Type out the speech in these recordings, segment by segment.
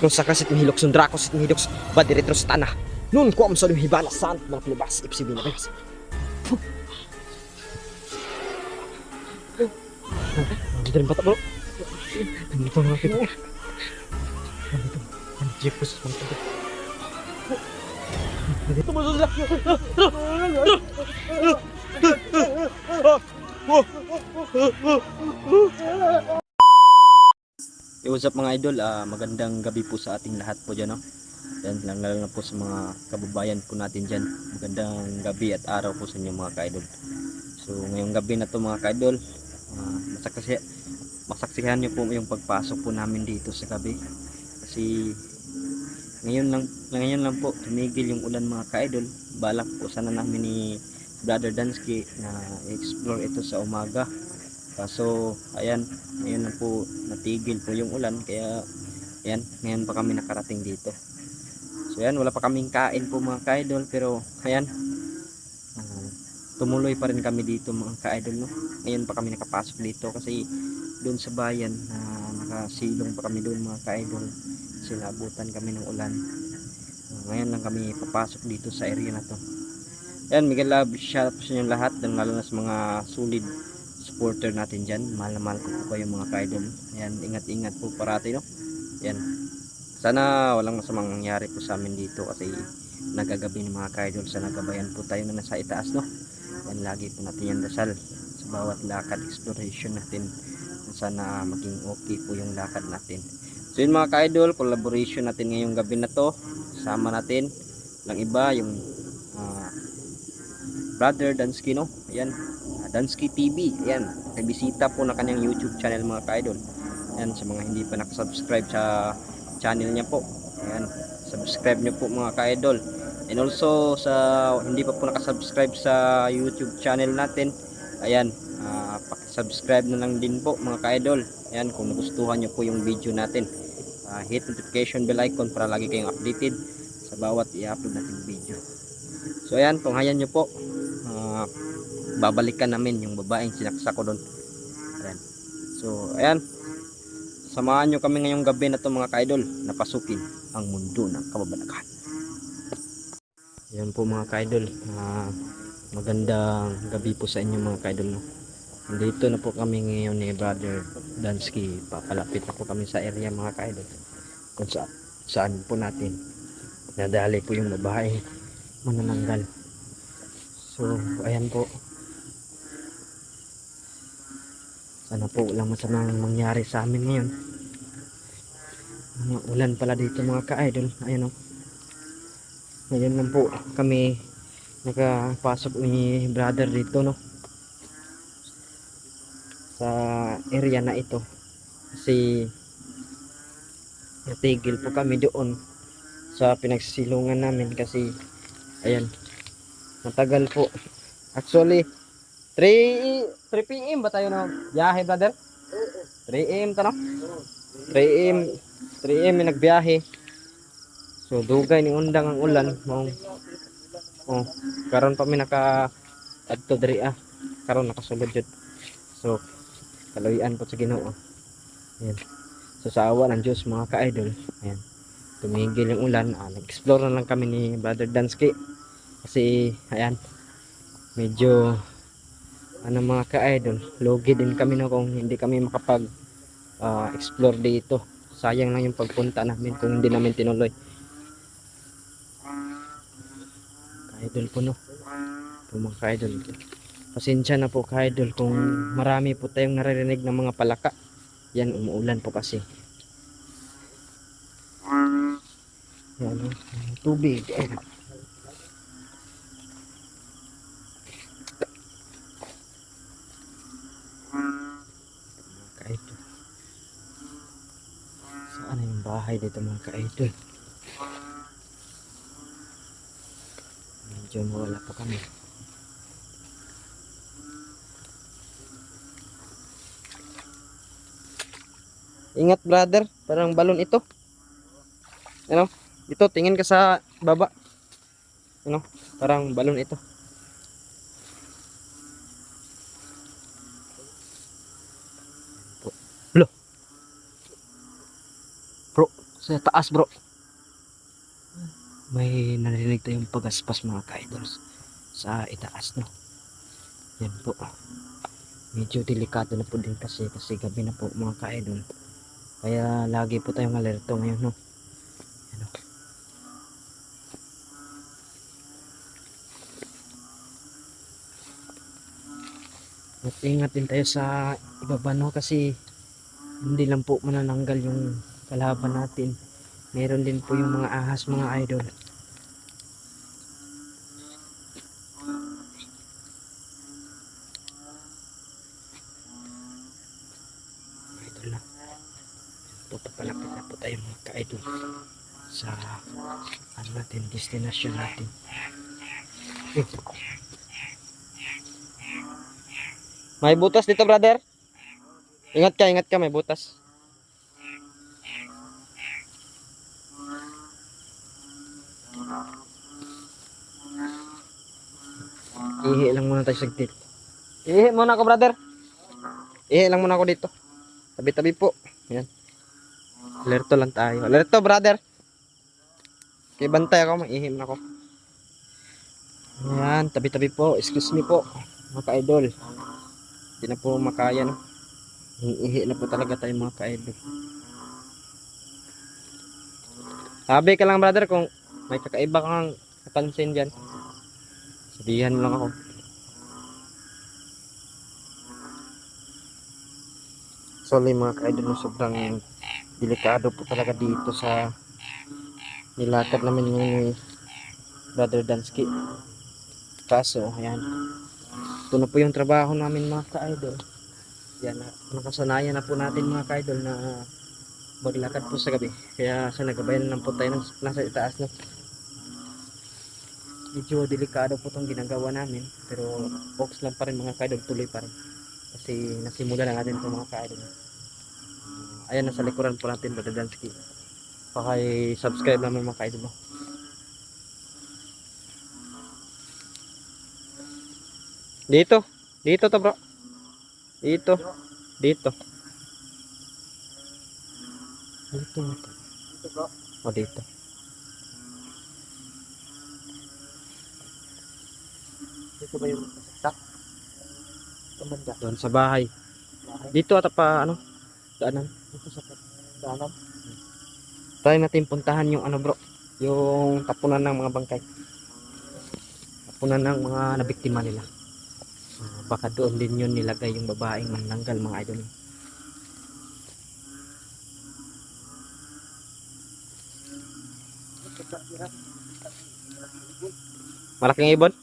Kung sa kasit mahilok sa drako sit mahilok ba diretro sa tanah. Nun ko am sa hibana sant mga pilibas ipsibi na bes. Dito rin bata bro. Dito mga kita. Dito. Ang jeepus mga kita. Dito mo sa Yo, what's up mga idol? Ah, magandang gabi po sa ating lahat po dyan, no? Yan, lang lalo po sa mga kababayan po natin dyan. Magandang gabi at araw po sa inyo mga ka-idol. So, ngayong gabi na to mga ka-idol, masaksi masaksihan nyo po yung pagpasok po namin dito sa gabi. Kasi ngayon lang, ngayon lang po tumigil yung ulan mga ka-idol. Balak po sana namin ni Brother Dansky na explore ito sa umaga. Kaso, ayan, ngayon lang po natigil po yung ulan kaya ayan, ngayon pa kami nakarating dito. So ayan, wala pa kaming kain po mga ka-idol pero ayan, ah, tumuloy pa rin kami dito mga ka-idol no. Ngayon pa kami nakapasok dito kasi doon sa bayan na nakasilong pa kami doon mga ka-idol. Sinabutan kami ng ulan. Ah, ngayon lang kami papasok dito sa area na to. Ayan, Miguel Love, shout out sa inyo lahat, ng lalo na sa mga solid supporter natin dyan. Mahal na mahal ko po kayo mga ka-idol. Ayan, ingat-ingat po parati, no? Ayan. Sana walang masamang nangyari po sa amin dito kasi nagagabi ng mga ka-idol sa nagabayan po tayo na nasa itaas, no? Ayan, lagi po natin yan dasal sa bawat lakad exploration natin. Sana maging okay po yung lakad natin. So yun mga ka-idol, collaboration natin ngayong gabi na to. Sama natin lang iba yung brother Dansky no? Ayan. Ah, Dansky TV ayan. Nagbisita po na kanyang YouTube channel mga ka-idol. Ayan sa mga hindi pa nakasubscribe sa channel niya po. Ayan. Subscribe niyo po mga ka-idol. And also sa hindi pa po nakasubscribe sa YouTube channel natin ayan ah, subscribe na lang din po mga ka-idol. Ayan kung nagustuhan niyo po yung video natin Ah, hit notification bell icon para lagi kayong updated sa bawat i-upload natin video. So ayan tunghayan nyo po Babalikan namin yung babaeng sinaksa ko doon ayan. so ayan samahan nyo kami ngayong gabi na to mga ka-idol na pasukin ang mundo ng kababalaghan ayan po mga ka-idol Ah, magandang gabi po sa inyo mga ka-idol no? Dito na po kami ngayon ni Brother Dansky. Papalapit na po kami sa area mga ka-idol. Kung sa, saan po natin nadali po yung babae manananggal. So, ayan po. Sana po walang masamang mangyari sa amin ngayon. Mga ulan pala dito mga ka-idol. Ayan o. Ngayon lang po kami nakapasok ni brother dito no. Sa area na ito. Kasi natigil po kami doon sa pinagsilungan namin kasi ayan matagal po. Actually 3 3 PM ba tayo na biyahe brother? 3 AM ta no? 3 AM 3 AM nagbiyahe. So dugay ni undang ang ulan. Mo oh karon pa mi naka adto diri ah. Karon nakasulod jud so kaluyan po sa Ginoo. Ayan. So sa awa ng Diyos mga ka-idol. Ayan. Tumigil yung ulan. Ah, nag-explore na lang kami ni Brother Dansky kasi ayan medyo ano mga ka-idol logi din kami no kung hindi kami makapag ah, explore dito. Sayang lang yung pagpunta namin kung hindi namin tinuloy. Ka-idol po no? Po mga ka-idol. Pasensya na po ka-idol kung marami po tayong naririnig ng mga palaka. Yan umuulan po kasi. Yan tubig. Ayan. dito mga ka-idol. Medyo mawala pa kami. Ingat brother. Parang balon ito. Ano? You know, ito tingin ka sa baba. Ano? You know, parang balon ito. Sa taas bro. May narinig tayong pagaspas mga ka-idols sa itaas no. Yan po. Medyo delikado na po din kasi kasi gabi na po mga ka-idol. Kaya lagi po tayong alerto ngayon no. Yan, oh. At ingat din tayo sa ibaba no kasi hindi lang po manananggal yung kalaban natin. Meron din po yung mga ahas mga idol. Idol na. Ito papalapit na po tayo mga ka-idol sa ano natin, destination natin. May butas dito brother. Ingat ka, ingat ka, may butas. Ihi lang muna tayo saglit. Ihi muna ako brother. Ihi lang muna ako dito. Tabi-tabi po. Yan. Alerto lang tayo. Alerto brother. Okay, bantay ako. Mag-ihi muna ako. Yan, tabi-tabi po. Excuse me po. Mga ka-idol. Hindi na po makaya no. Ihi na po talaga tayo mga ka-idol. Sabi ka lang brother kung may kakaiba kang napansin dyan. Sabihan mo lang ako. Sorry mga ka-idol sobrang delikado po talaga dito sa nilakad namin ni Brother Dansky. Kaso, ayan. Ito na po yung trabaho namin mga ka-idol. Yan, na- nakasanayan na po natin mga ka-idol na maglakad po sa gabi. Kaya sa nagabayan lang po tayo nasa itaas na. Medyo delikado po itong ginagawa namin. Pero box lang pa rin mga ka-idol, tuloy pa rin. Kasi nasimula na natin itong mga ka-idol. Ayan, nasa likuran po natin, Brother Dansky. Paki-subscribe naman mga ka-idol. Dito. Dito to bro. Dito. Dito. Dito. Dito bro. O dito. Dito ba yung tak? Tumanda. Doon sa bahay. Dito at pa ano? Daanan. Dito sa daanan. Try natin puntahan yung ano bro. Yung tapunan ng mga bangkay. Tapunan ng mga nabiktima nila. Ah, baka doon din yun nilagay yung babaeng mananggal mga idol. Malaking ibon?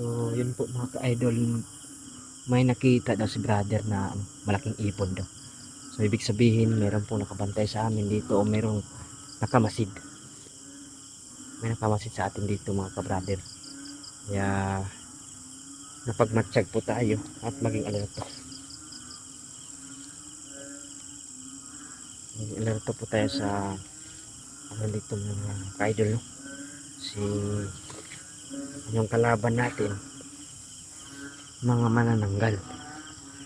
So, yun po mga ka-idol. May nakita daw si brother na malaking ibon daw. So, ibig sabihin, meron pong nakabantay sa amin dito o merong nakamasid. May nakamasid sa atin dito mga ka-brother. Kaya, napagmatsyag po tayo at maging alerto. Maging alerto po tayo sa ano dito mga ka-idol? Si yung kalaban natin mga manananggal.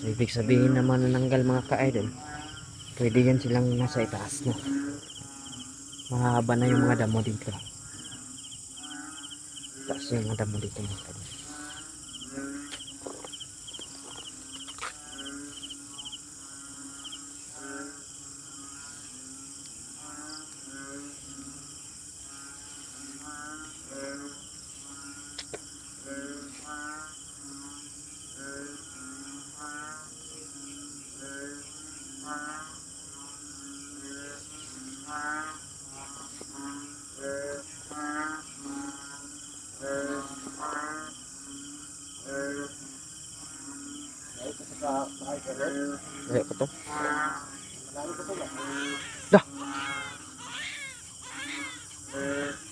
So, ibig sabihin na manananggal mga ka-idol, pwede yan silang nasa itaas na. Mahaba na yung mga damo dito. Taas yung mga damo dito mga ka-idol.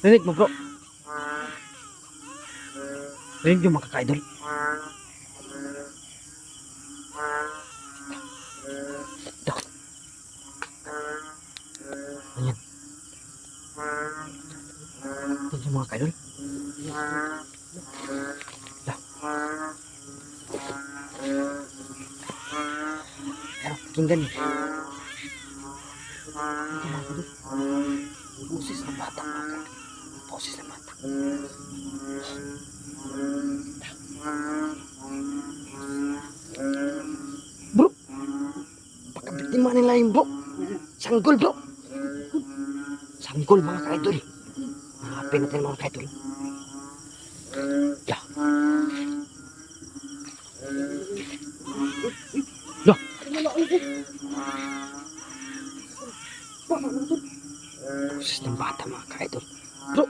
Rinig mo bro. Rinig yung mga ka-idol. Ayan. Ayan yung mga ka-idol. Pakinggan niyo. Hindi lang ako doon. Ng bata mga Boses ng bata. Bro, baka biktima nila yung bro. Sanggol bro. Sanggol mga kaidol. Hanapin natin mga kaidol. Ya. Lah. Boses ng bata mga kaidol. Bro.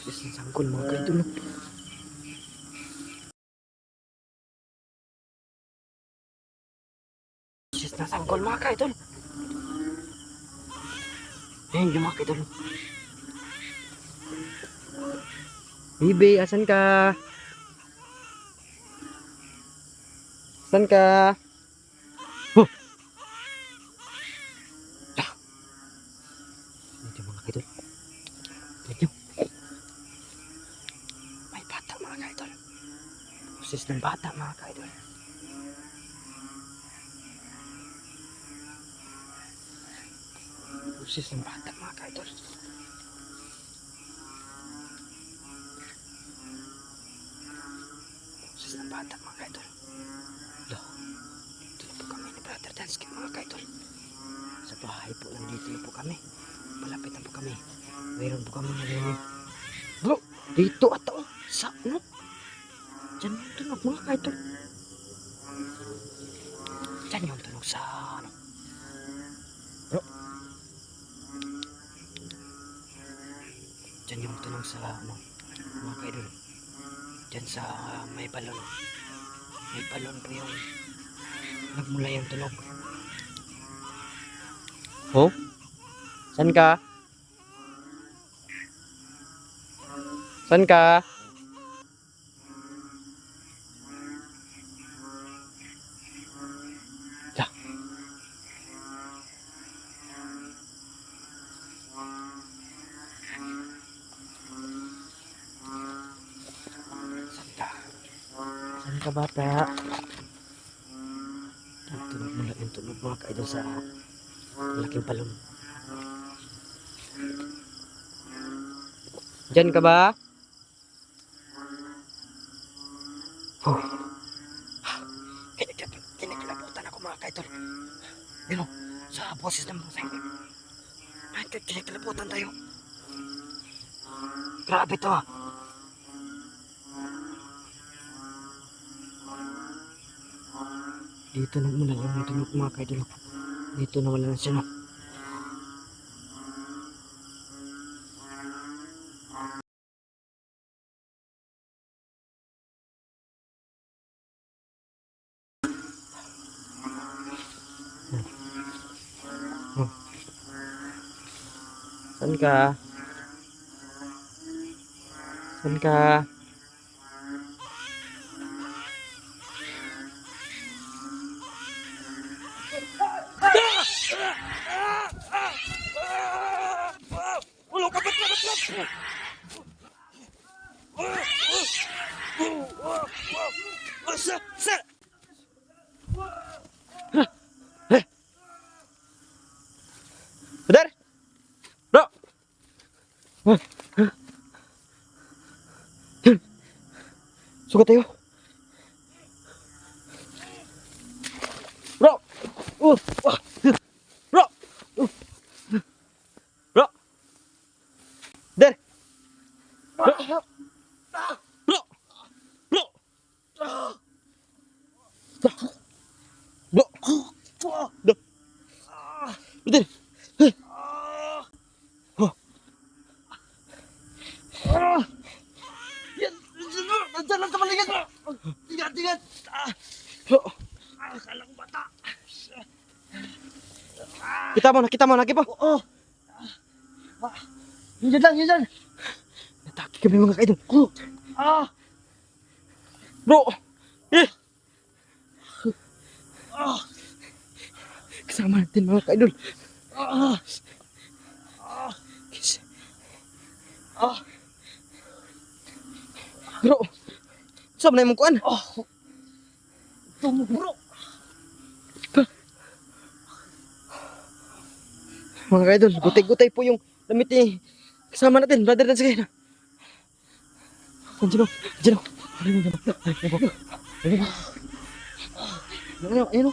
Boses ng sanggol mga kaidol. Boses ng sanggol mga kaidol. Ayun yung mga kaidol. Bibi, asan ka? Asan ka? Huh! Ah! Medyo mga kaidol. Medyo. May bata mga kaidol. Ng bata mga kaidol. Boses ng bata mga kaidol. Boses ng bata mga kaidol. Lah, dito po kami ni Brother Dansky mga kaidol. Sa bahay po, nandito na po kami. Malapit na po kami. Mayroon po kami narinig. Bro, dito ato. Sa ano? Diyan yung tunog mga kaidol. Diyan yung tunog sa ano. Bro. Yung tunog sa ano. Mga kaidol. Diyan sa ah, may balon. May balon po yung nagmula yung tunog. Oh? San ka? San ka? San ka bata? Ang tunog mula yung tunog mga kaidol sa malaking palon. Diyan ka ba? Oh. Kinikilabutan ako mga kaidol. O, sa boses ng mga. Ay, kinikilabutan tayo. Grabe to ah. Dito nagmula yung tunog mga kaidol. Dito na wala na siya no. Saan ka? Saan ka? Ulo ka ba't ba't ba't? Sa, sa! Brother! Bro! Sugat tayo. Bro! Uh, ah, Bro! Uh, Bro! Der! Bro! Bro! Bro! Bro! Bro! Bro! Brother! Yan! Nandiyan lang sa paligid mo! Tigat, tigat! Ah! Bro! Ah, ko bata! Kita mo, nakita mo, nakita mo. Oo! Ah! Yan lang, yan lang! Nataki kami mga kaidol. Oh! Ah! Bro! Eh! Kasama natin mga ka-idol. Ah! Kiss. Ah! Bro! Saan na yung kuan? Ah! Tumo bro! Mga ka-idol, gutay-gutay po yung damit ni kasama natin, brother dan sige na. Andiyan o, andiyan o. Andiyan andiyan. Andiyan. Ayun o, ayun o.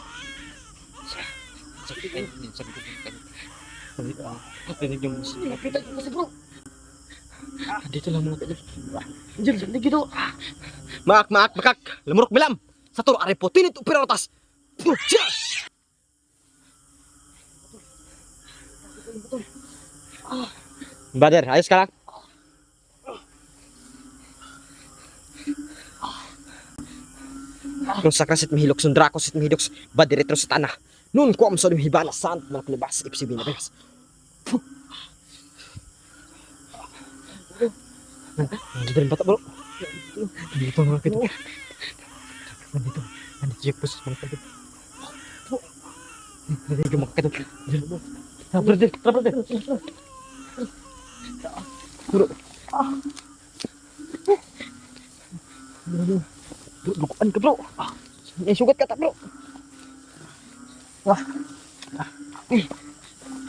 Rinig yung musik. Nakita ko kasi bro! Dito lang mga ka-idol. Diyan, diyan dito! Maak, maak, makak. Lamurok milam. Sa turo are po, tinit upirarotas. Pucha! Brother, ayos ka lang? Kung sa kasit mihilok, sundra ko sit mihidoks, ba diretro sa tanah. Nun ko am sa hibana sant mga klibas, ipsibi na belas. Dito rin bata bro. Dito mga kito. Nandito. Nandito yung pusos mga kito. Nandito mga kito. Tara brother, tara brother. Bro. Ah. Bro, lukuan ka bro. Ah. Sugat bro. Wah. Ah. Eh.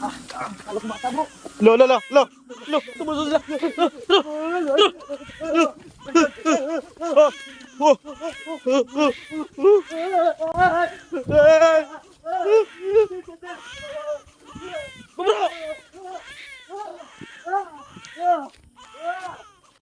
Ah, kalok bata bro. Lo, lo, lo, lo. Lo, 꼬부라!